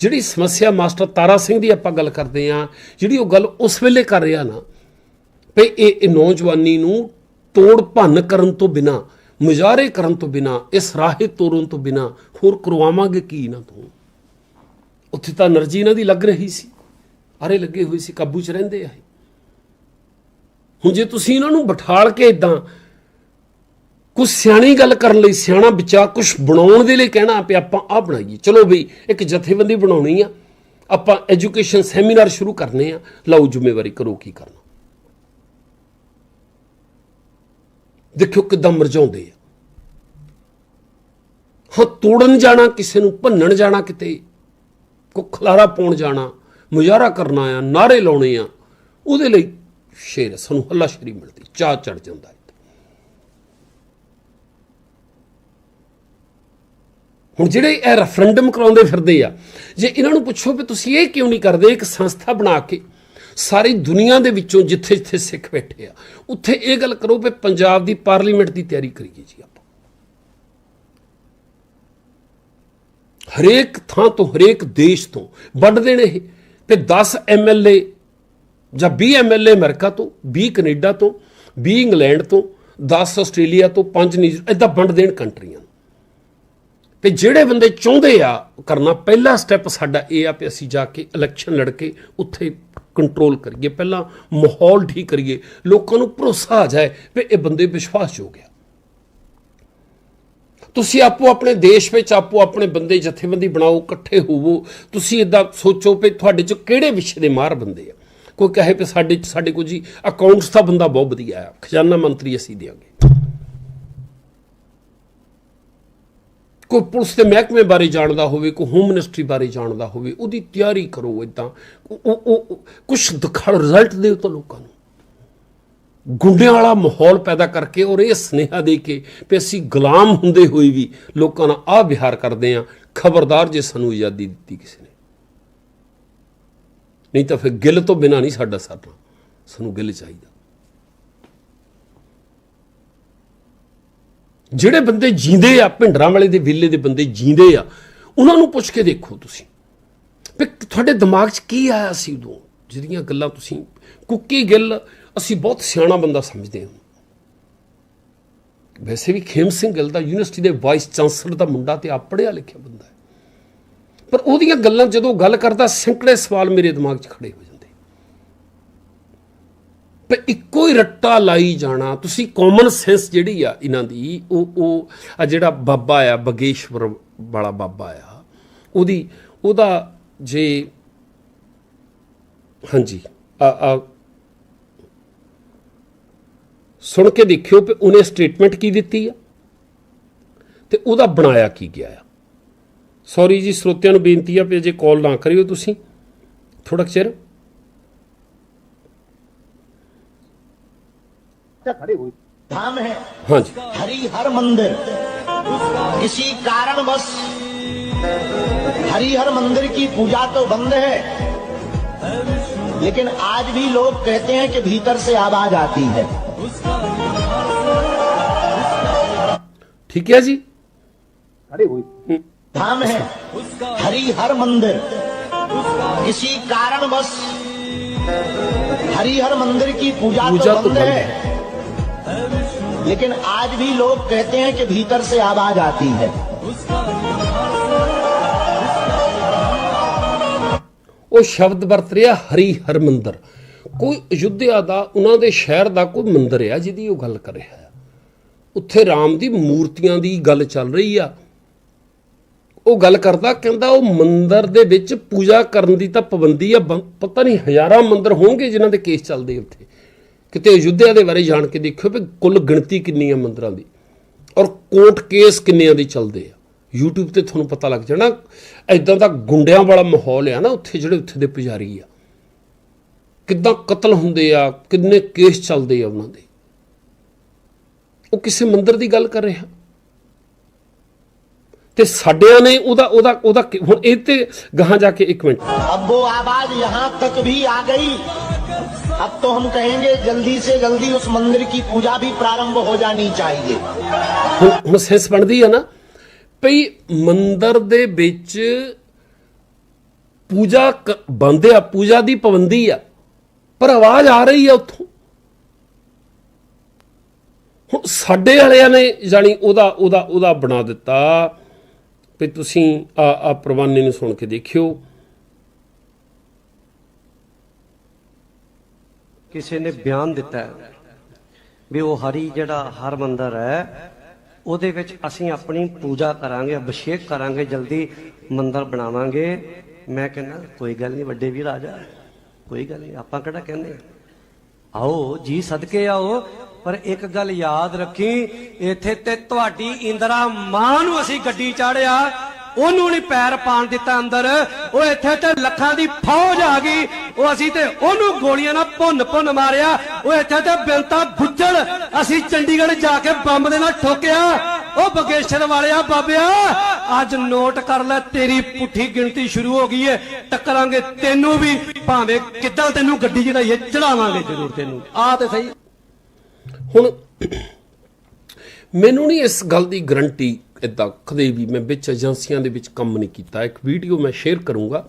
ਜਿਹੜੀ ਸਮੱਸਿਆ ਮਾਸਟਰ ਤਾਰਾ ਸਿੰਘ ਦੀ ਆਪਾਂ ਗੱਲ ਕਰਦੇ ਆ ਜਿਹੜੀ ਉਹ ਗੱਲ ਉਸ ਵੇਲੇ ਕਰ ਰਿਹਾ ਨਾ ਭਈ ਇਹ ਨੌਜਵਾਨੀ ਨੂੰ ਤੋੜ ਭੰਨ ਕਰਨ ਤੋਂ ਬਿਨਾ ਮੁਜ਼ਾਰੇ ਕਰਨ ਤੋਂ ਬਿਨਾ, ਇਸ ਰਾਹੇ ਤੋਰਨ ਤੋਂ ਬਿਨਾ ਹੋਰ ਕਰਵਾਵਾਂਗੇ ਕੀ ਨਾ ਤੂੰ? ਉੱਥੇ ਤਾਂ એનર્ਜੀ ਇਹਨਾਂ ਦੀ ਲੱਗ ਰਹੀ ਸੀ ਅਰੇ ਲੱਗੇ ਹੋਏ ਸੀ, ਕਾਬੂ 'ਚ ਰਹਿੰਦੇ ਆ ਹੁਣ ਜੇ ਤੁਸੀਂ ਇਹਨਾਂ ਨੂੰ ਬਿਠਾਲ ਕੇ ਇਦਾਂ ਕੁਝ ਸਿਆਣੀ ਗੱਲ ਕਰਨ ਲਈ ਸਿਆਣਾ ਵਿਚਾ ਕੁਝ ਬਣਾਉਣ ਦੇ ਲਈ ਕਹਿਣਾ ਵੀ ਆਪਾਂ ਆ ਬਣਾਈਏ। ਚਲੋ ਬਈ, ਇੱਕ ਜਥੇਬੰਦੀ ਬਣਾਉਣੀ ਆ। ਆਪਾਂ ਐਜੂਕੇਸ਼ਨ ਸੈਮੀਨਾਰ ਸ਼ੁਰੂ ਕਰਨੇ ਆ। ਲਓ ਜ਼ਿੰਮੇਵਾਰੀ ਕਰੋ ਕੀ ਕਰਨਾ। ਦੇਖਿਓ ਕਿਦਾਂ ਮਰਜਾਉਂਦੇ ਆ। ਹਾਂ, ਤੋੜਨ ਜਾਣਾ, ਕਿਸੇ ਨੂੰ ਭੰਨਣ ਜਾਣਾ ਕਿਤੇ, ਕੋ ਖਲਾਰਾ ਪਾਉਣ ਜਾਣਾ, ਮੁਜ਼ਾਹਰਾ ਕਰਨਾ ਆ ਨਾਰੇ ਲਾਉਣੇ ਆ, ਉਹਦੇ ਲਈ ਸ਼ੇਰ ਸਾਨੂੰ ਹੱਲਾ ਸ਼ੇਰੀ ਮਿਲਦੀ ਚਾਹ ਚੜ ਜਾਂਦਾ ਹੈ ਹੁਣ ਜਿਹੜੇ ਇਹ ਰੈਫਰੈਂਡਮ ਕਰਾਉਂਦੇ ਫਿਰਦੇ ਆ, ਜੇ ਇਹਨਾਂ ਨੂੰ ਪੁੱਛੋ ਵੀ ਤੁਸੀਂ ਇਹ ਕਿਉਂ ਨਹੀਂ ਕਰਦੇ, ਇੱਕ ਸੰਸਥਾ ਬਣਾ ਕੇ ਸਾਰੀ ਦੁਨੀਆ ਦੇ ਵਿੱਚੋਂ ਜਿੱਥੇ ਜਿੱਥੇ ਸਿੱਖ ਬੈਠੇ ਆ, ਉੱਥੇ ਇਹ ਗੱਲ ਕਰੋ ਵੀ ਪੰਜਾਬ ਦੀ ਪਾਰਲੀਮੈਂਟ ਦੀ ਤਿਆਰੀ ਕਰੀਏ ਜੀ ਆਪਾਂ। ਹਰੇਕ ਥਾਂ ਤੋਂ, ਹਰੇਕ ਦੇਸ਼ ਤੋਂ ਵੱਢ ਦੇਣ ਇਹ, ਤੇ 10 ਐਮਐਲਏ ਜਾਂ 20 ਐਮਐਲਏ ਅਮਰੀਕਾ ਤੋਂ 20 ਕੈਨੇਡਾ ਤੋਂ 20 ਇੰਗਲੈਂਡ ਤੋਂ 10 ਆਸਟ੍ਰੇਲੀਆ ਤੋਂ 5 ਨਿਊ ਇਦਾਂ ਵੰਡ ਦੇਣ ਕੰਟਰੀਆਂ ਨੂੰ। ਤੇ ਜਿਹੜੇ ਬੰਦੇ ਚਾਹੁੰਦੇ ਆ ਕਰਨਾ, ਪਹਿਲਾ ਸਟੈਪ ਸਾਡਾ ਇਹ ਆ ਕਿ ਅਸੀਂ ਜਾ ਕੇ ਇਲੈਕਸ਼ਨ ਲੜ ਕੇ ਉੱਥੇ ਕੰਟਰੋਲ ਕਰੀਏ, ਪਹਿਲਾਂ ਮਾਹੌਲ ਠੀਕ ਕਰੀਏ, ਲੋਕਾਂ ਨੂੰ ਭਰੋਸਾ ਆ ਜਾਏ ਵੀ ਇਹ ਬੰਦੇ ਵਿਸ਼ਵਾਸਯੋਗ ਆ। ਤੁਸੀਂ ਆਪੋ ਆਪਣੇ ਦੇਸ਼ ਵਿੱਚ, ਆਪੋ ਆਪਣੇ ਬੰਦੇ ਜਥੇਬੰਦੀ ਬਣਾਓ, ਇਕੱਠੇ ਹੋਵੋ, ਤੁਸੀਂ ਇਦਾਂ ਸੋਚੋ ਵੀ ਤੁਹਾਡੇ ਚ ਕਿਹੜੇ ਵਿਸ਼ੇ ਦੇ ਮਾਰ ਬੰਦੇ ਆ। ਕੋਈ ਕਹੇ ਵੀ ਸਾਡੇ ਸਾਡੇ ਕੋਲ ਜੀ ਅਕਾਊਂਟਸ ਦਾ ਬੰਦਾ ਬਹੁਤ ਵਧੀਆ ਆ, ਖਜ਼ਾਨਾ ਮੰਤਰੀ ਅਸੀਂ ਦਿਆਂਗੇ। ਕੋਈ ਪੁਲਿਸ ਦੇ ਮਹਿਕਮੇ ਬਾਰੇ ਜਾਣਦਾ ਹੋਵੇ ਕੋਈ ਹੋਮ ਮਿਨਿਸਟਰੀ ਬਾਰੇ ਜਾਣਦਾ ਹੋਵੇ, ਉਹਦੀ ਤਿਆਰੀ ਕਰੋ ਇਦਾਂ ਉਹ ਉਹ ਕੁਝ ਦਿਖਾਓ ਰਿਜ਼ਲਟ ਦਿਓ ਤਾਂ ਲੋਕਾਂ ਨੂੰ। ਗੁੰਡਿਆਂ ਵਾਲਾ ਮਾਹੌਲ ਪੈਦਾ ਕਰਕੇ ਔਰ ਇਹ ਸੁਨੇਹਾ ਦੇ ਕੇ ਵੀ ਅਸੀਂ ਗੁਲਾਮ ਹੁੰਦੇ ਹੋਏ ਵੀ ਲੋਕਾਂ ਨਾਲ ਆ ਵਿਹਾਰ ਕਰਦੇ ਆ ਖਬਰਦਾਰ ਜੇ ਸਾਨੂੰ ਆਜ਼ਾਦੀ ਦਿੱਤੀ ਕਿਸੇ ਨੇ। ਨਹੀਂ ਤਾਂ ਫਿਰ ਗਿੱਲ ਤੋਂ ਬਿਨਾ ਨਹੀਂ ਸਾਡਾ ਸਰਨਾ। ਸਾਨੂੰ ਗਿੱਲ ਚਾਹੀਦਾ। ਜਿਹੜੇ ਬੰਦੇ ਜੀਂਦੇ ਆ, ਭਿੰਡਰਾਂ ਵਾਲੇ ਦੇ ਵਿਲੇ ਦੇ ਬੰਦੇ ਜੀਂਦੇ ਆ, ਉਹਨਾਂ ਨੂੰ ਪੁੱਛ ਕੇ ਦੇਖੋ ਤੁਸੀਂ। ਵੀ ਤੁਹਾਡੇ ਦਿਮਾਗ 'ਚ ਕੀ ਆਇਆ ਸੀ ਉਦੋਂ? ਜਿਹੜੀਆਂ ਗੱਲਾਂ ਤੁਸੀਂ, ਕੁੱਕੀ ਗਿੱਲ, ਅਸੀਂ ਬਹੁਤ ਸਿਆਣਾ ਬੰਦਾ ਸਮਝਦੇ ਹਾਂ। ਵੈਸੇ ਵੀ ਖੇਮ ਸਿੰਘ ਗਿੱਲ ਦਾ ਯੂਨੀਵਰਸਿਟੀ ਦੇ ਵਾਈਸ ਚਾਂਸਲਰ ਦਾ ਮੁੰਡਾ ਤੇ ਆ ਪੜ੍ਹਿਆ ਲਿਖਿਆ ਬੰਦਾ ਹੈ। ਪਰ ਉਹਦੀਆਂ ਗੱਲਾਂ ਜਦੋਂ ਗੱਲ ਕਰਦਾ, ਸੈਂਕੜੇ ਸਵਾਲ ਮੇਰੇ ਦਿਮਾਗ 'ਚ ਖੜੇ ਹੋ ਜਾਂਦੇ। ਪਰ ਇੱਕੋ ਹੀ ਰੱਟਾ ਲਾਈ ਜਾਣਾ। ਤੁਸੀਂ ਕਾਮਨ ਸੈਂਸ ਜਿਹੜੀ ਆ ਇਹਨਾਂ ਦੀ, ਉਹ ਉਹ, ਆ ਜਿਹੜਾ ਬਾਬਾ ਆ, ਬਗੇਸ਼ਵਰ ਵਾਲਾ ਬਾਬਾ ਆ, ਉਹਦੀ, ਉਹਦਾ ਜੇ, ਹਾਂਜੀ, ਆ ਆ, ਸੁਣ ਕੇ ਦੇਖਿਓ ਕਿ ਉਹਨੇ ਸਟੇਟਮੈਂਟ ਕੀ ਦਿੱਤੀ ਆ ਤੇ ਉਹਦਾ ਬਣਾਇਆ ਕੀ ਗਿਆ ਆ। ਸੌਰੀ ਜੀ, ਸਰੋਤਿਆਂ ਨੂੰ ਬੇਨਤੀ ਆ ਕਿ ਜੇ ਕਾਲ ਨਾ ਕਰਿਓ ਤੁਸੀਂ। ਥੋੜਾ ਚਿਰ। समस्या खड़ी हुई। धाम है। हाँ जी। हरिहर मंदिर। किसी कारणवश हरिहर मंदिर की पूजा तो बंद है। लेकिन आज भी लोग कहते हैं कि भीतर से आवाज़ आती है। ठीक है जी। खड़ी हुई। हम्म। धाम है। हरी हर मंदिर किसी कारणवश हरिहर मंदिर की पूजा, तो पूजा तो बंद है। लेकिन आज भी लोग कहते हैं कि भीतर से आवाज आती है ਉਹ ਸ਼ਬਦ ਵਰਤ ਰਿਹਾ ਹਰੀ ਹਰਮੰਦਰ ਕੋਈ ਅਯੁੱਧਿਆ ਦਾ ਉਹਨਾਂ ਦੇ ਸ਼ਹਿਰ ਦਾ ਕੋਈ ਮੰਦਿਰ ਆ ਜਿਹਦੀ ਉਹ ਗੱਲ ਕਰ ਰਿਹਾ ਹੈ ਉੱਥੇ ਰਾਮ ਦੀ ਮੂਰਤੀਆਂ ਦੀ ਗੱਲ ਚੱਲ ਰਹੀ ਆ ਉਹ ਗੱਲ ਕਰਦਾ ਕਹਿੰਦਾ ਉਹ ਮੰਦਿਰ ਦੇ ਵਿੱਚ ਪੂਜਾ ਕਰਨ ਦੀ ਤਾਂ ਪਾਬੰਦੀ ਆ ਬੰ- ਪਤਾ ਨਹੀਂ ਹਜ਼ਾਰਾਂ ਮੰਦਿਰ ਹੋਣਗੇ ਜਿਨ੍ਹਾਂ ਦੇ ਕੇਸ ਚੱਲਦੇ ਉੱਥੇ ਕਿਤੇ ਯੁੱਧਿਆ ਦੇ ਬਾਰੇ ਜਾਣ ਕੇ ਦੇਖਿਓ ਵੀ ਕੁੱਲ ਗਿਣਤੀ ਕਿੰਨੀ ਆ ਮੰਦਰਾਂ ਦੀ। ਔਰ ਕੋਰਟ ਕੇਸ ਕਿੰਨਿਆਂ ਦੇ ਚੱਲਦੇ ਆ। YouTube ਤੇ ਤੁਹਾਨੂੰ ਪਤਾ ਲੱਗ ਜਾਣਾ ਐਦਾਂ ਦਾ ਗੁੰਡਿਆਂ ਵਾਲਾ ਮਾਹੌਲ ਆ ਨਾ ਉੱਥੇ ਜਿਹੜੇ ਉੱਥੇ ਦੇ ਪੁਜਾਰੀ ਆ। ਕਿੱਦਾਂ ਕਤਲ ਹੁੰਦੇ ਆ, ਕਿੰਨੇ ਕੇਸ ਚੱਲਦੇ ਆ ਉਹਨਾਂ ਦੇ। ਉਹ ਕਿਸੇ ਮੰਦਰ ਦੀ ਗੱਲ ਕਰ ਰਿਹਾ। ਤੇ ਸਾਡਿਆਂ ਨੇ ਉਹਦਾ ਉਹਦਾ ਉਹਦਾ ਹੁਣ ਇਹ ਤੇ ਗਾਹਾਂ ਜਾ ਕੇ ਇੱਕ ਮਿੰਟ। ਅੱਬੋ ਆਵਾਜ਼ ਯਹਾਂ ਤੱਕ ਵੀ ਆ ਗਈ। अब तो हम कहेंगे जल्दी से जल्दी उस मंदिर की पूजा भी प्रारंभ हो जानी चाहिए ਹੁਣ ਹੁਣ ਸੈਂਸ ਬਣਦੀ ਆ ਨਾ ਭਈ ਮੰਦਰ ਦੇ ਵਿੱਚ ਪੂਜਾ ਕ- ਬੰਦ ਆ ਪੂਜਾ ਦੀ ਪਾਬੰਦੀ ਆ ਪਰ ਆਵਾਜ਼ ਆ ਰਹੀ ਆ ਉੱਥੋਂ ਹੁਣ ਸਾਡੇ ਵਾਲਿਆਂ ਨੇ ਜਾਣੀ ਉਹਦਾ ਉਹਦਾ ਉਹਦਾ ਬਣਾ ਦਿੱਤਾ ਵੀ ਤੁਸੀਂ ਆ ਆ ਪ੍ਰਵਾਨੇ ਨੂੰ ਸੁਣ ਕੇ ਦੇਖਿਓ ਕਿਸੇ ਨੇ ਬਿਆਨ ਦਿੱਤਾ ਹੈ ਵੀ ਉਹ ਹਰੀ ਜਿਹੜਾ ਹਰ ਮੰਦਰ ਹੈ, ਉਹਦੇ ਵਿੱਚ ਅਸੀਂ ਆਪਣੀ ਪੂਜਾ ਕਰਾਂਗੇ, ਅਭਿਸ਼ੇਕ ਕਰਾਂਗੇ, ਜਲਦੀ ਮੰਦਰ ਬਣਾਵਾਂਗੇ। ਮੈਂ ਕਹਿੰਦਾ, ਕੋਈ ਗੱਲ ਨਹੀਂ, ਵੱਡੇ ਵੀਰ ਆ ਜਾ। ਕੋਈ ਗੱਲ ਨਹੀਂ, ਆਪਾਂ ਕਿਹੜਾ ਕਹਿੰਦੇ ਆਓ, ਜੀ ਸਦਕੇ ਆਓ, ਪਰ ਇੱਕ ਗੱਲ ਯਾਦ ਰੱਖੀ, ਇੱਥੇ ਤੇ ਤੁਹਾਡੀ ਇੰਦਰਾ ਮਾਂ ਨੂੰ ਅਸੀਂ ਗੱਡੀ ਚਾੜਿਆ ਉਹਨੂੰ ਨਹੀਂ ਪੈਰ ਪਾਣ ਦਿੱਤਾ ਅੰਦਰ। ਉਹ ਇੱਥੇ ਤੇ ਲੱਖਾਂ ਦੀ ਫੌਜ ਆ ਗਈ। ਉਹ ਅਸੀਂ ਤੇ ਉਹਨੂੰ ਗੋਲੀਆਂ ਨਾਲ ਭੁੰਨ ਭੁੰਨ ਮਾਰਿਆ। ਉਹ ਇੱਥੇ ਤੇ ਬਿੰਤਾ ਬੁੱਝਲ ਅਸੀਂ ਚੰਡੀਗੜ੍ਹ ਜਾ ਕੇ ਬੰਬ ਦੇ ਨਾਲ ਠੋਕਿਆ। ਉਹ ਬਗੇਸ਼ਰ ਵਾਲਿਆ ਬਾਬਿਆ, ਅੱਜ ਨੋਟ ਕਰ ਲੈ, ਤੇਰੀ ਪੁੱਠੀ ਗਿਣਤੀ ਸ਼ੁਰੂ ਹੋ ਗਈ ਏ। ਟੱਕਰਾਂਗੇ ਤੈਨੂੰ ਵੀ, ਭਾਵੇਂ ਕਿੱਦਾਂ ਤੈਨੂੰ ਗੱਡੀ ਚੜਾਈਏ, ਚੜਾਵਾਂਗੇ ਜ਼ਰੂਰ ਤੈਨੂੰ। ਆ ਤੇ ਸਹੀ। ਹੁਣ ਮੈਨੂੰ ਨਹੀਂ ਇਸ ਗੱਲ ਦੀ ਗਰੰਟੀ ਇਦਾਂ ਕਦੇ ਵੀ ਮੈਂ ਵਿੱਚ ਏਜੰਸੀਆਂ ਦੇ ਵਿੱਚ ਕੰਮ ਨਹੀਂ ਕੀਤਾ। ਇੱਕ ਵੀਡੀਓ ਮੈਂ ਸ਼ੇਅਰ ਕਰੂੰਗਾ।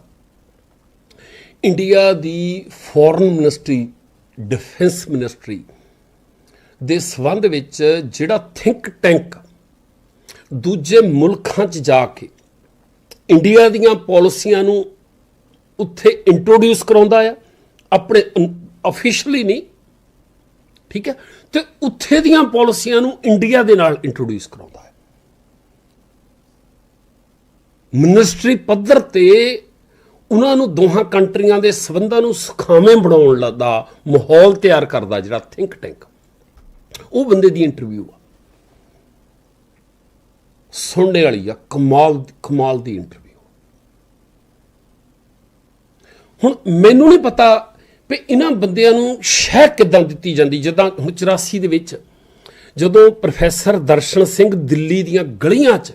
ਇੰਡੀਆ ਦੀ ਫੋਰਨ ਮਿਨਿਸਟਰੀ ਡਿਫੈਂਸ ਮਿਨਿਸਟਰੀ ਦੇ ਸੰਬੰਧ ਵਿੱਚ ਜਿਹੜਾ ਥਿੰਕ ਟੈਂਕ ਦੂਜੇ ਮੁਲਕਾਂ 'ਚ ਜਾ ਕੇ ਇੰਡੀਆ ਦੀਆਂ ਪਾਲਿਸੀਆਂ ਨੂੰ ਉੱਥੇ ਇੰਟਰੋਡਿਊਸ ਕਰਾਉਂਦਾ ਆ, ਆਪਣੇ ਅਫੀਸ਼ੀਅਲੀ ਨਹੀਂ, ਠੀਕ ਹੈ? ਤੇ ਉੱਥੇ ਦੀਆਂ ਪਾਲਿਸੀਆਂ ਨੂੰ ਇੰਡੀਆ ਦੇ ਨਾਲ ਇੰਟਰੋਡਿਊਸ ਕਰਾਉਂਦਾ ਹੈ ਮਿਨਿਸਟਰੀ ਪੱਧਰ ਤੇ ਉਹਨਾਂ ਨੂੰ ਦੋਹਾਂ ਕੰਟਰੀਆਂ ਦੇ ਸਬੰਧਾਂ ਨੂੰ ਸੁਖਾਵੇਂ ਬਣਾਉਣ ਲਾ- ਦਾ ਮਾਹੌਲ ਤਿਆਰ ਕਰਦਾ ਜਿਹੜਾ ਥਿੰਕ ਟੈਂਕ ਉਹ ਬੰਦੇ ਦੀ ਇੰਟਰਵਿਊ ਆ। ਸੁਣਨੇ ਵਾਲੀ ਆ, ਕਮਾਲ ਕਮਾਲ ਦੀ ਇੰਟਰਵਿਊ ਹੁਣ ਮੈਨੂੰ ਨਹੀਂ ਪਤਾ ਵੀ ਇਹਨਾਂ ਬੰਦਿਆਂ ਨੂੰ ਸ਼ਹਿ ਕਿੱਦਾਂ ਦਿੱਤੀ ਜਾਂਦੀ, ਜਦੋਂ ਹੁਣ 84 ਦੇ ਵਿੱਚ ਜਦੋਂ ਪ੍ਰੋਫੈਸਰ ਦਰਸ਼ਨ ਸਿੰਘ ਦਿੱਲੀ ਦੀਆਂ ਗਲੀਆਂ 'ਚ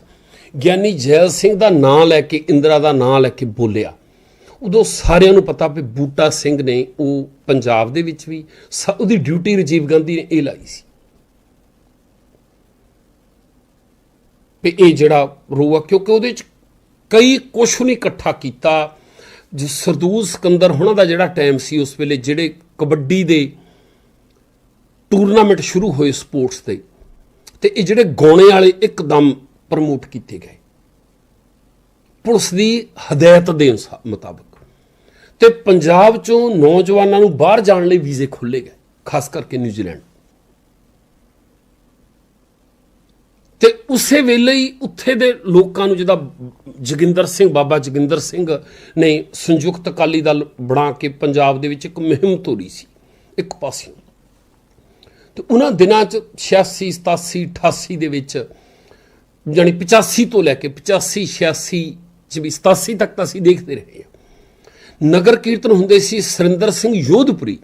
ਗਿਆਨੀ ਜੈਲ ਸਿੰਘ ਦਾ ਨਾਂ ਲੈ ਕੇ, ਇੰਦਰਾ ਦਾ ਨਾਂ ਲੈ ਕੇ ਬੋਲਿਆ। ਉਦੋਂ ਸਾਰਿਆਂ ਨੂੰ ਪਤਾ ਵੀ ਬੂਟਾ ਸਿੰਘ ਨੇ, ਉਹ ਪੰਜਾਬ ਦੇ ਵਿੱਚ ਵੀ, ਸ- ਉਹਦੀ ਡਿਊਟੀ ਰਾਜੀਵ ਗਾਂਧੀ ਨੇ ਇਹ ਲਾਈ ਸੀ। ਵੀ ਇਹ ਜਿਹੜਾ ਰੋਆ ਕਿਉਂਕਿ ਉਹਦੇ ਚ ਕਈ ਕੁਛ ਨਹੀਂ ਇਕੱਠਾ ਕੀਤਾ। ਜੋ ਸਰਦੂਲ ਸਿਕੰਦਰ ਹੁਣਾਂ ਦਾ ਜਿਹੜਾ ਟਾਈਮ ਸੀ, ਉਸ ਵੇਲੇ ਜਿਹੜੇ ਕਬੱਡੀ ਦੇ ਟੂਰਨਾਮੈਂਟ ਸ਼ੁਰੂ ਹੋਏ ਸਪੋਰਟਸ ਦੇ, ਤੇ ਇਹ ਜਿਹੜੇ ਗਾਉਣੇ ਵਾਲੇ ਇੱਕਦਮ ਪ੍ਰਮੋਟ ਕੀਤੇ ਗਏ। ਪੁਲਿਸ ਦੀ ਹਦਾਇਤ ਦੇ ਅਨੁਸਾਰ ਮੁਤਾਬਕ। ਤੇ ਪੰਜਾਬ ਚੋਂ ਨੌਜਵਾਨਾਂ ਨੂੰ ਬਾਹਰ ਜਾਣ ਲਈ ਵੀਜ਼ੇ ਖੋਲੇ ਗਏ, ਖਾਸ ਕਰਕੇ ਨਿਊਜ਼ੀਲੈਂਡ। ਤੇ ਉਸੇ ਵੇਲੇ ਹੀ ਉੱਥੇ ਦੇ ਲੋਕਾਂ ਨੂੰ ਜਿਹਦਾ ਜੋਗਿੰਦਰ ਸਿੰਘ, ਬਾਬਾ ਜੋਗਿੰਦਰ ਸਿੰਘ ਨੇ ਸੰਯੁਕਤ ਅਕਾਲੀ ਦਲ ਬਣਾ ਕੇ ਪੰਜਾਬ ਦੇ ਵਿੱਚ ਇੱਕ ਮੁਹਿੰਮ ਤੋਰੀ ਸੀ, ਇੱਕ ਪਾਸਿਓਂ। ਤੇ ਉਹਨਾਂ ਦਿਨਾਂ ਚ 86 87 88 ਦੇ ਵਿੱਚ ਜਾਨੀ 85 ਤੋਂ ਲੈ ਕੇ 85 86 ਚ 87 ਤੱਕ ਤਾਂ ਅਸੀਂ ਦੇਖਦੇ ਰਹੇ ਹਾਂ। ਨਗਰ ਕੀਰਤਨ ਹੁੰਦੇ ਸੀ ਸਰਿੰਦਰ ਸਿੰਘ ਯੋਧਪੁਰੀ।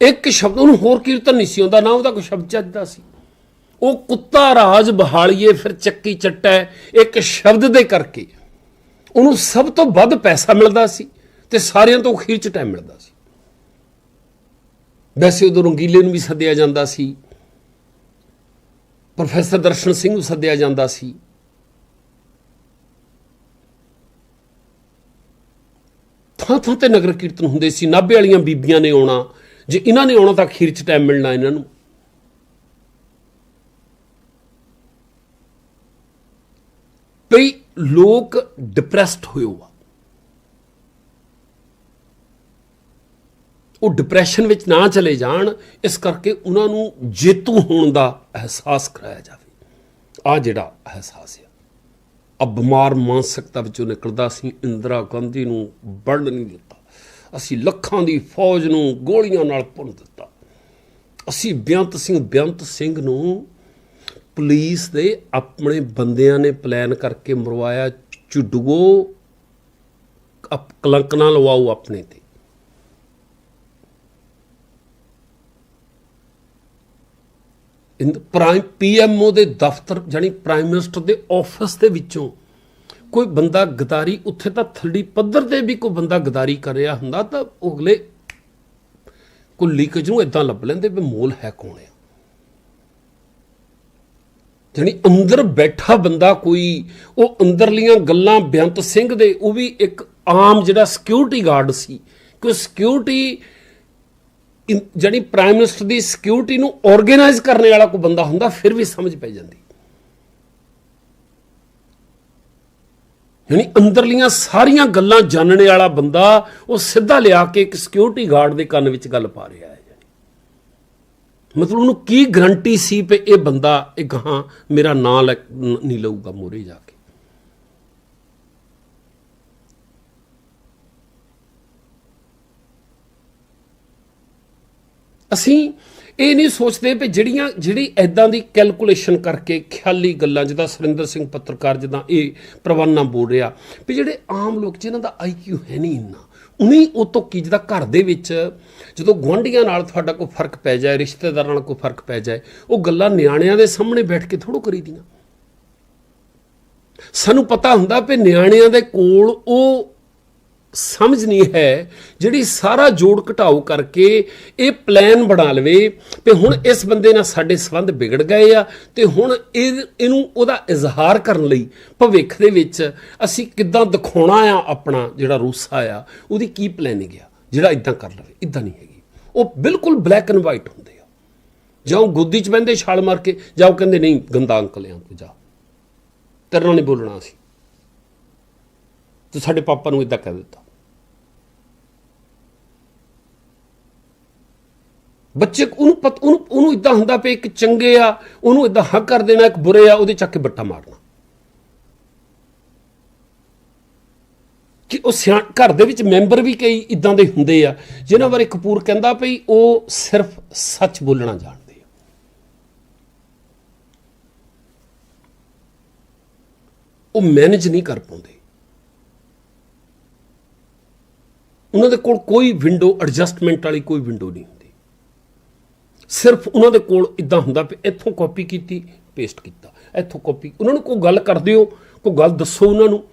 ਇੱਕ ਸ਼ਬਦ ਉਹਨੂੰ ਹੋਰ ਕੀਰਤਨ ਨਹੀਂ ਸੀ ਆਉਂਦਾ, ਨਾ ਉਹਦਾ ਕੋਈ ਸ਼ਬਦ ਚੱਜਦਾ ਸੀ। ਉਹ ਕੁੱਤਾ ਰਾਜ ਬਹਾਲੀਏ ਫਿਰ ਚੱਕੀ ਚੱਟਾ, ਇੱਕ ਸ਼ਬਦ ਦੇ ਕਰਕੇ। ਉਹਨੂੰ ਸਭ ਤੋਂ ਵੱਧ ਪੈਸਾ ਮਿਲਦਾ ਸੀ ਤੇ ਸਾਰਿਆਂ ਤੋਂ ਅਖੀਰ ਚ ਟਾਈਮ ਮਿਲਦਾ ਸੀ। ਵੈਸੇ ਉਦੋਂ ਰੰਗੀਲੇ ਨੂੰ ਵੀ ਸੱਦਿਆ ਜਾਂਦਾ ਸੀ। ਪ੍ਰੋਫੈਸਰ ਦਰਸ਼ਨ ਸਿੰਘ ਨੂੰ ਸੱਦਿਆ ਜਾਂਦਾ ਸੀ। ਥਾਂ ਥਾਂ ਤੇ ਨਗਰ ਕੀਰਤਨ ਹੁੰਦੇ ਸੀ। ਨਾਭੇ ਵਾਲੀਆਂ ਬੀਬੀਆਂ ਨੇ ਆਉਣਾ। ਜੇ ਇਹਨਾਂ ਨੇ ਆਉਣਾ ਤਾਂ ਅਖੀਰ ਚ ਟਾਈਮ ਮਿਲਣਾ ਇਹਨਾਂ ਨੂੰ। ਕਈ ਲੋਕ ਡਿਪਰੈਸਡ ਹੋਏ ਹੋ ਉਹ ਡਿਪਰੈਸ਼ਨ ਵਿੱਚ ਨਾ ਚਲੇ ਜਾਣ, ਇਸ ਕਰਕੇ ਉਹਨਾਂ ਨੂੰ ਜੇਤੂ ਹੋਣ ਦਾ ਅਹਿਸਾਸ ਕਰਾਇਆ ਜਾਵੇ। ਆ ਜਿਹੜਾ ਅਹਿਸਾਸ ਹੈ ਆ ਬਿਮਾਰ ਮਾਨਸਿਕਤਾ ਵਿੱਚੋਂ ਨਿਕਲਦਾ ਸੀ, ਇੰਦਰਾ ਗਾਂਧੀ ਨੂੰ ਵੜਨ ਨਹੀਂ ਦਿੱਤਾ। ਅਸੀਂ ਲੱਖਾਂ ਦੀ ਫੌਜ ਨੂੰ ਗੋਲੀਆਂ ਨਾਲ ਭੁੰਨ ਦਿੱਤਾ। ਅਸੀਂ ਬੇਅੰਤ ਸਿੰਘ ਬੇਅੰਤ ਸਿੰਘ ਨੂੰ ਪੁਲਿਸ ਦੇ ਆਪਣੇ ਬੰਦਿਆਂ ਨੇ ਪਲਾਨ ਕਰਕੇ ਮਰਵਾਇਆ। ਝੁੱਡੂਓ, ਅਪ- ਕਲੰਕ ਨਾ ਲਵਾਓ ਆਪਣੇ ਤੇ ਇਨ ਪ੍ਰਾਈਮ ਪੀਐਮਓ ਦੇ ਦਫ਼ਤਰ ਜਾਨੀ ਪ੍ਰਾਈਮ ਮਿਨਿਸਟਰ ਦੇ ਆਫਿਸ ਦੇ ਵਿੱਚੋਂ ਕੋਈ ਬੰਦਾ ਗਦਾਰੀ, ਉੱਥੇ ਤਾਂ ਥੱਲੀ ਪੱਧਰ ਤੇ ਵੀ ਕੋਈ ਬੰਦਾ ਗਦਾਰੀ ਕਰ ਰਿਹਾ ਹੁੰਦਾ ਤਾਂ ਉਹ ਅਗਲੇ ਕੋਈ ਲੀਕੇਜ ਨੂੰ ਇਦਾਂ ਲੱਭ ਲੈਂਦੇ ਵੀ ਮੋਲ ਹੈ ਕੌਣ ਹੈ। ਜਾਨੀ ਅੰਦਰ ਬੈਠਾ ਬੰਦਾ ਕੋਈ, ਉਹ ਅੰਦਰਲੀਆਂ ਗੱਲਾਂ ਬੇਅੰਤ ਸਿੰਘ ਦੇ, ਉਹ ਵੀ ਇੱਕ ਆਮ ਜਿਹੜਾ ਸਿਕਿਉਰਿਟੀ ਗਾਰਡ ਸੀ, ਕਿ ਸਿਕਿਉਰਿਟੀ ਜਿਹੜੀ ਪ੍ਰਾਈਮ ਮਿਨਿਸਟਰ ਦੀ ਸਿਕਿਉਰਿਟੀ ਨੂੰ ਆਰਗੇਨਾਈਜ਼ ਕਰਨ ਵਾਲਾ ਕੋਈ ਬੰਦਾ ਹੁੰਦਾ, ਫਿਰ ਵੀ ਸਮਝ ਪੈ ਜਾਂਦੀ। ਯਾਨੀ ਅੰਦਰਲੀਆਂ ਸਾਰੀਆਂ ਗੱਲਾਂ ਜਾਣਨ ਵਾਲਾ ਬੰਦਾ, ਉਹ ਸਿੱਧਾ ਲਿਆ ਕੇ ਇੱਕ ਸਿਕਿਉਰਿਟੀ ਗਾਰਡ ਦੇ ਕੰਨ ਵਿੱਚ ਗੱਲ ਪਾ ਰਿਹਾ ਹੈ। ਮਤਲਬ ਉਹਨੂੰ ਕੀ ਗਰੰਟੀ ਸੀ ਕਿ ਇਹ ਬੰਦਾ, ਇਹ ਗਾਹਾਂ ਮੇਰਾ ਨਾਂ ਲੈ- ਨਹੀਂ ਲਊਗਾ ਮੋਰੇ ਜਾ ਕੇ। ਅਸੀਂ ਇਹ ਨਹੀਂ ਸੋਚਦੇ ਵੀ ਜਿਹੜੀਆਂ ਜਿਹੜੀ ਐਦਾਂ ਦੀ ਕੈਲਕੂਲੇਸ਼ਨ ਕਰਕੇ ਖਿਆਲੀ ਗੱਲਾਂ, ਜਿੱਦਾਂ ਸੁਰਿੰਦਰ ਸਿੰਘ ਪੱਤਰਕਾਰ ਜਿੱਦਾਂ ਇਹ ਪ੍ਰਵਾਨਾ ਬੋਲ ਰਿਹਾ, ਵੀ ਜਿਹੜੇ ਆਮ ਲੋਕ, ਜਿਨ੍ਹਾਂ ਦਾ ਆਈਕਿਊ ਹੈ ਨਹੀਂ ਇੰਨਾ, ਉਨੀ ਉਹ ਤੋਂ ਕੀ ਜਿਹਦਾ ਘਰ ਦੇ ਵਿੱਚ ਜਦੋਂ ਗੁਆਂਢੀਆਂ ਨਾਲ ਤੁਹਾਡਾ ਕੋਈ ਫ਼ਰਕ ਪੈ ਜਾਏ, ਰਿਸ਼ਤੇਦਾਰਾਂ ਨਾਲ ਕੋਈ ਫ਼ਰਕ ਪੈ ਜਾਏ, ਉਹ ਗੱਲਾਂ ਨਿਆਣਿਆਂ ਦੇ ਸਾਹਮਣੇ ਬੈਠ ਕੇ ਥੋੜੋ ਕਰੀਦੀਆਂ ਸਾਨੂੰ ਪਤਾ ਹੁੰਦਾ ਵੀ ਨਿਆਣਿਆਂ ਦੇ ਕੋਲ ਉਹ ਸਮਝ ਨਹੀਂ ਹੈ, ਜਿਹੜੀ ਸਾਰਾ ਜੋੜ ਘਟਾਓ ਕਰਕੇ ਇਹ ਪਲਾਨ ਬਣਾ ਲਵੇ ਕਿ ਹੁਣ ਇਸ ਬੰਦੇ ਨਾਲ ਸਾਡੇ ਸੰਬੰਧ ਵਿਗੜ ਗਏ ਆ ਤੇ ਹੁਣ ਇਹ, ਇਹਨੂੰ ਉਹਦਾ ਇਜ਼ਹਾਰ ਕਰਨ ਲਈ ਭਵਿੱਖ ਦੇ ਵਿੱਚ ਅਸੀਂ ਕਿੱਦਾਂ ਦਿਖਾਉਣਾ ਆ ਆਪਣਾ ਜਿਹੜਾ ਰੂਸਾ ਆ, ਉਹਦੀ ਕੀ ਪਲੈਨਿੰਗ ਆ, ਜਿਹੜਾ ਇਦਾਂ ਕਰ ਲਵੇ ਇਦਾਂ ਨਹੀਂ ਹੈਗੀ। ਉਹ ਬਿਲਕੁਲ ਬਲੈਕ ਐਂਡ ਵਾਈਟ ਹੁੰਦੇ ਆ। ਜਾਂ ਉਹ ਗੋਦੀ 'ਚ ਬਹਿੰਦੇ, ਛਾਲ ਮਾਰ ਕੇ ਜਾਂ ਉਹ ਕਹਿੰਦੇ, ਨਹੀਂ, ਗੰਦਾ ਅੰਕਲ ਆ, ਤੂੰ ਜਾ। ਤੇਰੇ ਨਾਲ ਨਹੀਂ ਬੋਲਣਾ ਸੀ ਤੂੰ ਸਾਡੇ ਪਾਪਾ ਨੂੰ ਇਦਾਂ ਕਹਿ ਦਿੱਤਾ। ਬੱਚੇ ਉਹਨੂੰ ਪਤ, ਉਹਨੂੰ ਉਹਨੂੰ ਇਦਾਂ ਹੁੰਦਾ ਪਿਆ ਇੱਕ ਚੰਗੇ ਆ, ਉਹਨੂੰ ਇਦਾਂ ਹੱਕ ਕਰ ਦੇਣਾ, ਇੱਕ ਬੁਰੇ ਆ, ਉਹਦੇ ਚੱਕ ਕੇ ਬੱਟਾ ਮਾਰਨਾ। ਕਿ ਉਹ ਸਿਆ, ਘਰ ਦੇ ਵਿੱਚ ਮੈਂਬਰ ਵੀ ਕਈ ਇਦਾਂ ਦੇ ਹੁੰਦੇ ਆ, ਜਿਨ੍ਹਾਂ ਬਾਰੇ ਕਪੂਰ ਕਹਿੰਦਾ ਭਈ ਉਹ ਸਿਰਫ ਸੱਚ ਬੋਲਣਾ ਜਾਣਦੇ ਆ। ਉਹ ਮੈਨੇਜ ਨਹੀਂ ਕਰ ਪਾਉਂਦੇ। ਉਹਨਾਂ ਦੇ ਕੋਲ ਕੋਈ ਵਿੰਡੋ ਐਡਜਸਟਮੈਂਟ ਵਾਲੀ ਕੋਈ ਵਿੰਡੋ ਨਹੀਂ ਹੁੰਦੀ। ਸਿਰਫ ਉਹਨਾਂ ਦੇ ਕੋਲ ਇਦਾਂ ਹੁੰਦਾ ਵੀ ਇੱਥੋਂ ਕਾਪੀ ਕੀਤੀ ਪੇਸਟ ਕੀਤਾ। ਇੱਥੋਂ ਕਾਪੀ ਉਹਨਾਂ ਨੂੰ ਕੋਈ ਗੱਲ ਕਰਦੇ ਹੋ, ਕੋਈ ਗੱਲ ਦੱਸੋ ਉਹਨਾਂ ਨੂੰ।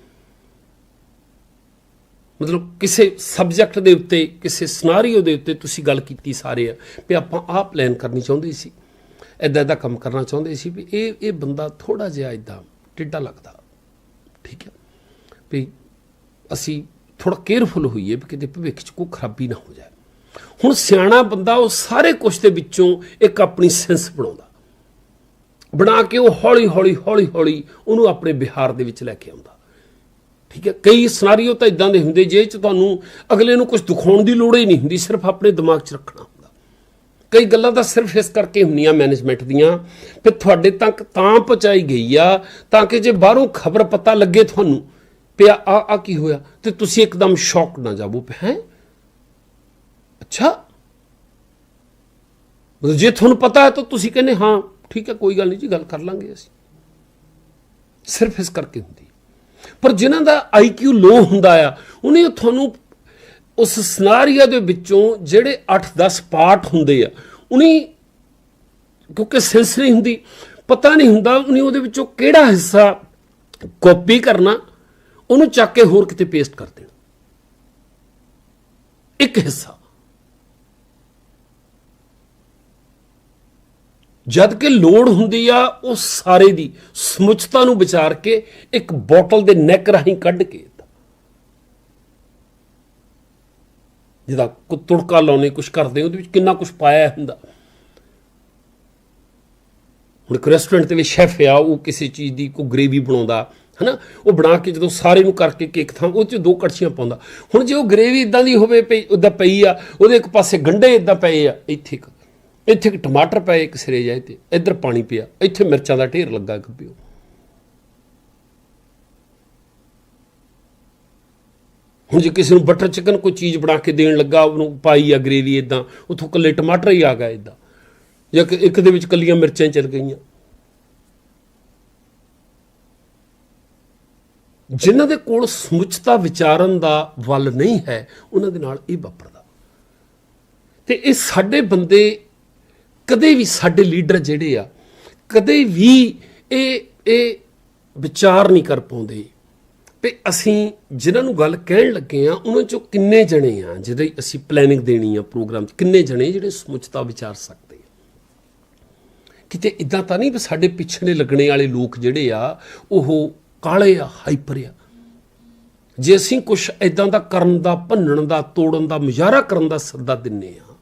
ਮਤਲਬ ਕਿਸੇ ਸਬਜੈਕਟ ਦੇ ਉੱਤੇ, ਕਿਸੇ ਸਿਨਾਰੀਓ ਦੇ ਉੱਤੇ ਤੁਸੀਂ ਗੱਲ ਕੀਤੀ ਸਾਰੇ ਆ ਵੀ ਆਪਾਂ ਆਹ ਪਲਾਨ ਕਰਨੀ ਚਾਹੁੰਦੇ ਸੀ। ਐਦਾਂ ਐਦਾਂ ਕੰਮ ਕਰਨਾ ਚਾਹੁੰਦੇ ਸੀ ਵੀ ਇਹ ਇਹ ਬੰਦਾ ਥੋੜਾ ਜਿਹਾ ਇਦਾਂ ਟਿੱਡਾ ਲੱਗਦਾ। ਠੀਕ ਹੈ? ਵੀ ਅਸੀਂ ਥੋੜਾ ਕੇਅਰਫੁਲ ਹੋਈਏ ਵੀ ਕਿਤੇ ਭਵਿੱਖ 'ਚ ਕੋਈ ਖਰਾਬੀ ਨਾ ਹੋ ਜਾਏ। ਹੁਣ ਸਿਆਣਾ ਬੰਦਾ ਉਹ ਸਾਰੇ ਕੁਝ ਦੇ ਵਿੱਚੋਂ ਇੱਕ ਆਪਣੀ ਸੈਂਸ ਬਣਾਉਂਦਾ। ਬਣਾ ਕੇ ਉਹ ਹੌਲੀ ਹੌਲੀ ਹੌਲੀ ਹੌਲੀ ਉਹਨੂੰ ਆਪਣੇ ਬਿਹਾਰ ਦੇ ਵਿੱਚ ਲੈ ਕੇ ਆਉਂਦਾ। ਠੀਕ ਹੈ, ਕਈ ਸਿਨਾਰੀਓ ਤਾਂ ਇਦਾਂ ਦੇ ਹੁੰਦੇ ਜੇ ਚ ਤੁਹਾਨੂੰ ਅਗਲੇ ਨੂੰ ਕੁਝ ਦਿਖਾਉਣ ਦੀ ਲੋੜ ਹੀ ਨਹੀਂ ਹੁੰਦੀ, ਸਿਰਫ ਆਪਣੇ ਦਿਮਾਗ 'ਚ ਰੱਖਣਾ ਹੁੰਦਾ। ਕਈ ਗੱਲਾਂ ਤਾਂ ਸਿਰਫ ਇਸ ਕਰਕੇ ਹੁੰਦੀਆਂ ਮੈਨੇਜਮੈਂਟ ਦੀਆਂ ਕਿ ਤੁਹਾਡੇ ਤੱਕ ਤਾਂ ਪਹੁੰਚਾਈ ਗਈ ਆ, ਤਾਂ ਕਿ ਜੇ ਬਾਹਰੋਂ ਖਬਰ ਪਤਾ ਲੱਗੇ ਤੁਹਾਨੂੰ ਪਿਆ ਆ ਆ ਕੀ ਹੋਇਆ? ਤੇ ਤੁਸੀਂ ਇੱਕਦਮ ਸ਼ੌਕ ਨਾ ਜਾਵੋ ਹੈ ਅੱਛਾ? ਮਤਲਬ ਜੇ ਤੁਹਾਨੂੰ ਪਤਾ ਹੈ ਤਾਂ ਤੁਸੀਂ ਕਹਿੰਦੇ, ਹਾਂ, ਠੀਕ ਹੈ, ਕੋਈ ਗੱਲ ਨਹੀਂ ਜੀ, ਗੱਲ ਕਰ ਲਾਂਗੇ ਅਸੀਂ। ਸਿਰਫ ਇਸ ਕਰਕੇ ਹੁੰਦੀ ਪਰ ਜਿਨ੍ਹਾਂ ਦਾ ਆਈਕਿਊ ਲੋ ਹੁੰਦਾ ਆ, ਉਹਨੇ ਤੁਹਾਨੂੰ ਉਸ ਸਿਨਾਰੀਓ ਦੇ ਵਿੱਚੋਂ ਜਿਹੜੇ 8-10 ਪਾਰਟ ਹੁੰਦੇ ਆ, ਉਹਨੇ ਕਿਉਂਕਿ ਸੈਂਸ ਨਹੀਂ ਹੁੰਦੀ, ਪਤਾ ਨਹੀਂ ਹੁੰਦਾ, ਉਹਨੇ ਉਹਦੇ ਵਿੱਚੋਂ ਕਿਹੜਾ ਹਿੱਸਾ ਕਾਪੀ ਕਰਨਾ ਉਹਨੂੰ ਚੱਕ ਕੇ ਹੋਰ ਕਿਤੇ ਪੇਸਟ ਕਰ ਦੇਣਾ ਇੱਕ ਹਿੱਸਾ। ਜਦ ਕਿ ਲੋੜ ਹੁੰਦੀ ਆ ਉਹ ਸਾਰੇ ਦੀ ਸਮੁੱਚਤਾ ਨੂੰ ਵਿਚਾਰ ਕੇ ਇੱਕ ਬੋਟਲ ਦੇ ਨੈਕ ਰਾਹੀਂ ਕੱਢ ਕੇ ਜਿਹਦਾ ਕੋ ਤੁੜਕਾ ਲਾਉਣੇ ਕੁਝ ਕਰਦੇ, ਉਹਦੇ ਵਿੱਚ ਕਿੰਨਾ ਕੁਝ ਪਾਇਆ ਹੁੰਦਾ। ਹੁਣ ਇੱਕ ਰੈਸਟੋਰੈਂਟ ਦੇ ਵਿੱਚ ਸ਼ੈਫ ਆ, ਉਹ ਕਿਸੇ ਚੀਜ਼ ਦੀ ਕੋਈ ਗ੍ਰੇਵੀ ਬਣਾਉਂਦਾ ਹਨਾ? ਉਹ ਬਣਾ ਕੇ ਜਦੋਂ ਸਾਰੇ ਨੂੰ ਕਰਕੇ ਕਿ ਇੱਕ ਥਾਂ, ਉਹ ਚ ਦੋ ਕੜਛੀਆਂ ਪਾਉਂਦਾ। ਹੁਣ ਜੇ ਉਹ ਗ੍ਰੇਵੀ ਇਦਾਂ ਦੀ ਹੋਵੇ ਪਈ ਉਦਾਂ ਪਈ ਆ, ਉਹਦੇ ਇੱਕ ਪਾਸੇ ਗੰਡੇ ਇਦਾਂ ਪਏ ਆ, ਇੱਥੇ ਇੱਕ ਇੱਥੇ ਇੱਕ ਟਮਾਟਰ ਪਏ, ਇੱਕ ਸਿਰੇ ਜਾਏ ਤੇ, ਇੱਧਰ ਪਾਣੀ ਪਿਆ, ਇੱਥੇ ਮਿਰਚਾਂ ਦਾ ਢੇਰ ਲੱਗਾ ਗੱਬਿਓ ਹੁਣ ਜੇ ਕਿਸੇ ਨੂੰ ਬਟਰ ਚਿਕਨ ਕੋਈ ਚੀਜ਼ ਬਣਾ ਕੇ ਦੇਣ ਲੱਗਾ, ਉਹਨੂੰ ਪਾਈ ਆ ਗ੍ਰੇਵੀ ਇਦਾਂ ਉਥੋਂ ਕੱਲੇ ਟਮਾਟਰ ਹੀ ਆ ਗਿਆ ਇਦਾਂ ਜਾਂ ਕਿ ਇੱਕ ਦੇ ਵਿੱਚ ਕੱਲੀਆਂ ਮਿਰਚਾਂ ਹੀ ਚਲ ਗਈਆਂ। ਜਿਨ੍ਹਾਂ ਦੇ ਕੋਲ ਸਮੁੱਚਤਾ ਵਿਚਾਰਨ ਦਾ ਵੱਲ ਨਹੀਂ ਹੈ, ਉਹਨਾਂ ਦੇ ਨਾਲ ਇਹ ਵਾਪਰਦਾ। ਤੇ ਇਹ ਸਾਡੇ ਬੰਦੇ ਕਦੇ ਵੀ ਸਾਡੇ ਲੀਡਰ ਜਿਹੜੇ ਆ, ਕਦੇ ਵੀ ਇਹ ਇਹ ਵਿਚਾਰ ਨਹੀਂ ਕਰ ਪਾਉਂਦੇ। ਵੀ ਅਸੀਂ ਜਿਨ੍ਹਾਂ ਨੂੰ ਗੱਲ ਕਹਿਣ ਲੱਗੇ ਆ, ਉਹਨਾਂ ਚੋਂ ਕਿੰਨੇ ਜਣੇ ਆ ਜਿਹਦੇ ਅਸੀਂ ਪਲੈਨਿੰਗ ਦੇਣੀ ਆ ਪ੍ਰੋਗਰਾਮ 'ਚ, ਕਿੰਨੇ ਜਣੇ ਜਿਹੜੇ ਸਮੁੱਚਤਾ ਵਿਚਾਰ ਸਕਦੇ ਕਿਤੇ ਇਦਾਂ ਤਾਂ ਨਹੀਂ ਵੀ ਸਾਡੇ ਪਿੱਛੇ ਲੱਗਣੇ ਵਾਲੇ ਲੋਕ ਜਿਹੜੇ ਆ, ਉਹ ਕਾਲੇ ਆ ਹਾਈਪਰ ਆ ਜੇ ਅਸੀਂ ਕੁਝ ਇਦਾਂ ਦਾ ਕਰਨ ਦਾ, ਭੰਨਣ ਦਾ, ਤੋੜਨ ਦਾ, ਮੁਜ਼ਾਹਰਾ ਕਰਨ ਦਾ ਸੱਦਾ ਦਿੰਨੇ ਆ,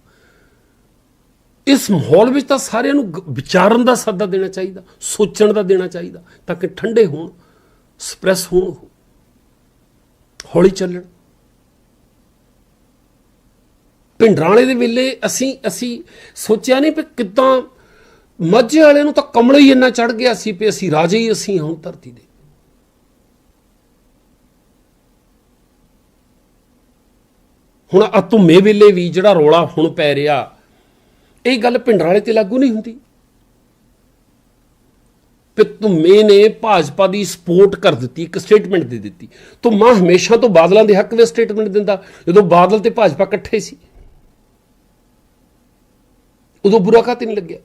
ਇਸ ਮਾਹੌਲ ਵਿੱਚ ਤਾਂ ਸਾਰਿਆਂ ਨੂੰ ਗ- ਵਿਚਾਰਨ ਦਾ ਸੱਦਾ ਦੇਣਾ ਚਾਹੀਦਾ, ਸੋਚਣ ਦਾ ਦੇਣਾ ਚਾਹੀਦਾ, ਤਾਂ ਕਿ ਠੰਡੇ ਹੋਣ, ਸਪਰੈਸ ਹੋਣ ਉਹ। ਹੌਲੀ ਚੱਲਣ ਪਿੰਡਰਾਣੇ ਦੇ ਵੇਲੇ ਅਸੀਂ ਅਸੀਂ ਸੋਚਿਆ ਨਹੀਂ ਵੀ ਕਿਦਾਂ ਮਾਝੇ ਵਾਲੇ ਨੂੰ ਤਾਂ ਕਮਲਾ ਹੀ ਇੰਨਾ ਚੜ ਗਿਆ ਸੀ ਵੀ ਅਸੀਂ ਰਾਜੇ ਹੀ ਅਸੀਂ ਹੁਣ ਧਰਤੀ ਦੇ ਹੁਣ ਆ ਧੁੰਮੇ ਵੇਲੇ ਵੀ ਜਿਹੜਾ ਰੋਲਾ ਹੁਣ ਪੈ ਰਿਹਾ, ਇਹ ਗੱਲ ਪਿੰਡਰਾਲੇ ਤੇ ਲਾਗੂ ਨਹੀਂ ਹੁੰਦੀ। ਤੇ ਧੁੰਮੇ ਨੇ ਭਾਜਪਾ ਦੀ ਸਪੋਰਟ ਕਰ ਦਿੱਤੀ, ਇੱਕ ਸਟੇਟਮੈਂਟ ਦੇ ਦਿੱਤੀ। ਧੁੰਮਾ ਹਮੇਸ਼ਾ ਤੋਂ ਬਾਦਲਾਂ ਦੇ ਹੱਕ ਵਿੱਚ ਸਟੇਟਮੈਂਟ ਦਿੰਦਾ, ਜਦੋਂ ਬਾਦਲ ਤੇ ਭਾਜਪਾ ਇਕੱਠੇ ਸੀ। ਉਦੋਂ ਬੁਰਾ ਕਾਤੇ ਨਹੀਂ ਲੱਗਿਆ?